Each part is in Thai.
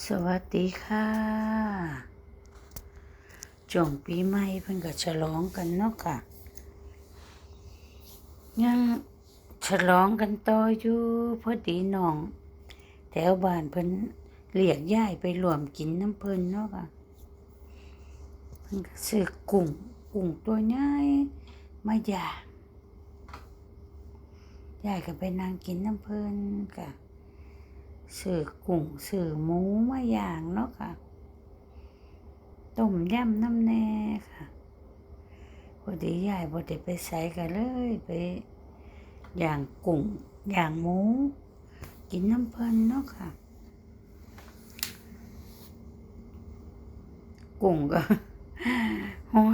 สวัสดีค่ะช่วงปีใหม่เพิ่นก็ฉลองกันเนาะค่ะ ยังฉลองกันต่ออยู่พอดีน้อง แถวบ้านเพิ่นเรียกย่ายไปรวมกินน้ำเพิ่นเนาะค่ะ เพิ่นก็ซื้อกุ้งกุ้งตัวใหญ่มาย่างยายก็ไปนั่งกินน้ำเพิ่นค่ะ สื่อกุ้งสื่อหมูมาอย่างเนาะค่ะต้มยำน้ำแน่ค่ะพอดียายพอดีไปใส่กันเลยไปอย่างกุ้งอย่างหมู กินน้ำเพลินเนาะค่ะ กุ้งก็หัว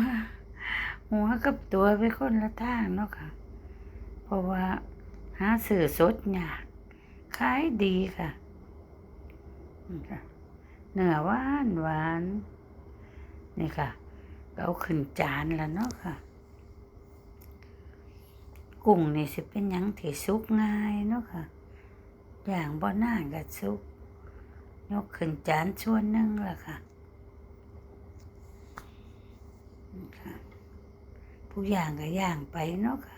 หัวกับตัวไปคนละทางเนาะค่ะ เพราะว่าหาสื่อสดยากขายดีค่ะ นี่ค่ะเนื้อหวานหวานนี่ค่ะเอาขึ้นจานแล้วเนาะค่ะ กุ้งนี่สิเป็นยังที่สุกง่ายเนาะค่ะ อย่างบ่น่านก็สุก ยกขึ้นจานชวนนึงละค่ะผู้อย่างก็ย่างไปเนาะค่ะ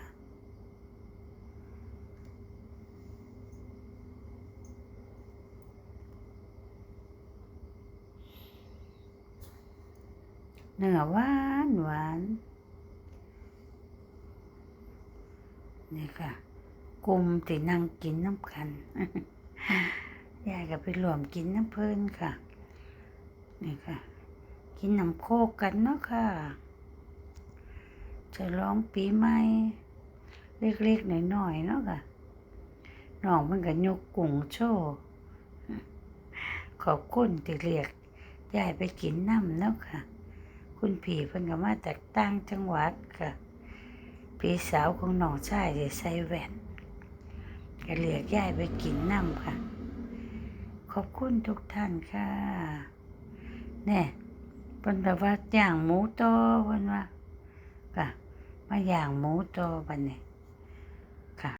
เนื้อหวานหวานนี่ค่ะกลุ่มที่นั่งกินน้ำกันยายก็ไปรวมกินน้ำเพลินค่ะ นี่ค่ะ กินน้ำโคกกันเนาะค่ะจะร้องปีใหม่เล็กๆหน่อยๆเนาะค่ะน้องมันก็ยกกุ้งโชว์ขอบคุณที่เรียกยายไปกินน้ำแล้วค่ะ คุณผีเพิ่นก็มาจากต่างจังหวัดค่ะพี่สาวของน้องชายได้ใส่แว่นก็เรียกยายไปกินน้ำค่ะ ขอบคุณทุกท่านค่ะแน่เพิ่นแบบว่าย่างหมูโตอเพิ่นว่าค่ะมาย่างหมูโตบัดนี้